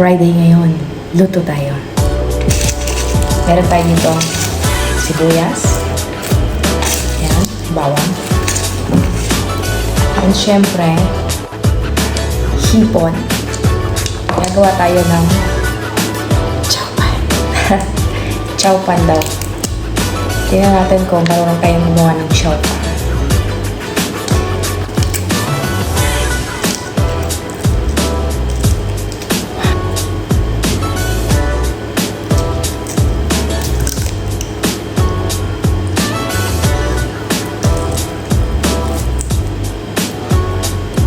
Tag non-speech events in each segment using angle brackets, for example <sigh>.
Friday ngayon. Luto tayo. Meron tayo dito sibuyas. Ayan, bawang. And syempre, hipon. Gagawa tayo ng chowpan. <laughs> chowpan daw. Tingnan natin kung marunong tayong gumawa ng chowpan.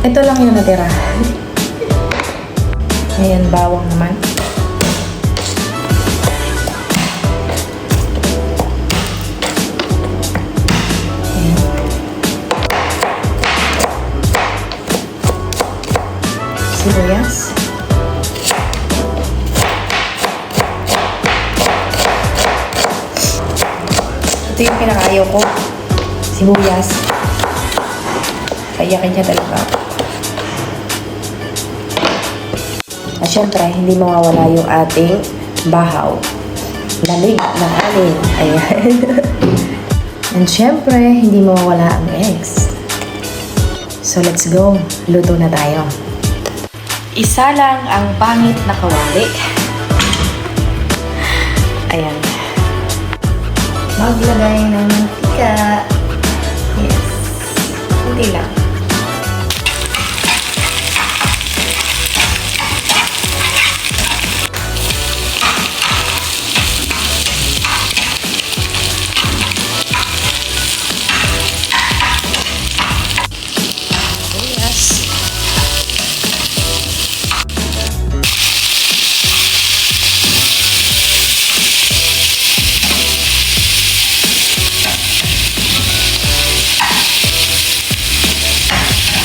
Ito lang yung natira. Ayan, bawang naman. Sibuyas. Ito yung pinakayaw ko. Sibuyas. Kayakin niya talaga. At syempre, hindi mawawala yung ating bahaw. Lamig ng alin. Ayan. <laughs> And syempre, hindi mawawala ang eggs. So let's go. Luto na tayo. Isa lang ang pangit na kawali. Ayan. Maglagay ng mantika. Yes. Hindi lang.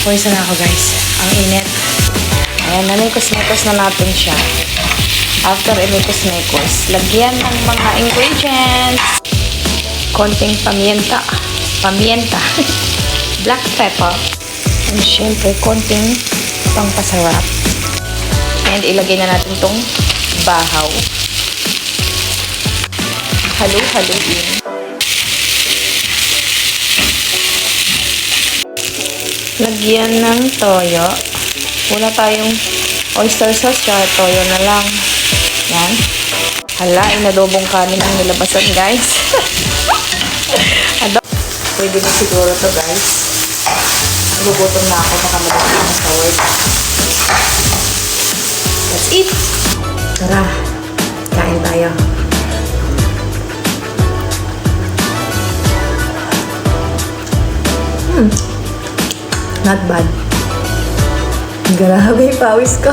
Pwesa na ako guys. Ang init. Ayan, namikos-mikos na natin siya. After imikos-mikos, lagyan ng mga ingredients. Konting pamienta. Pamienta. <laughs> Black pepper. And syempre, konting pangpasarap. And ilagay na natin tong bahaw. Halo-haloin. Lagyan ng toyo. Wala tayong oyster sauce, kaya toyo na lang. Yan. Hala, inadobong kanin ang nilabasan, guys. <laughs> Ado. Pwede na siguro to, guys. Gugutom na ako, baka madami ako sa work. Let's eat! Tara, kain tayo. Not bad. Grabe, pawis ko.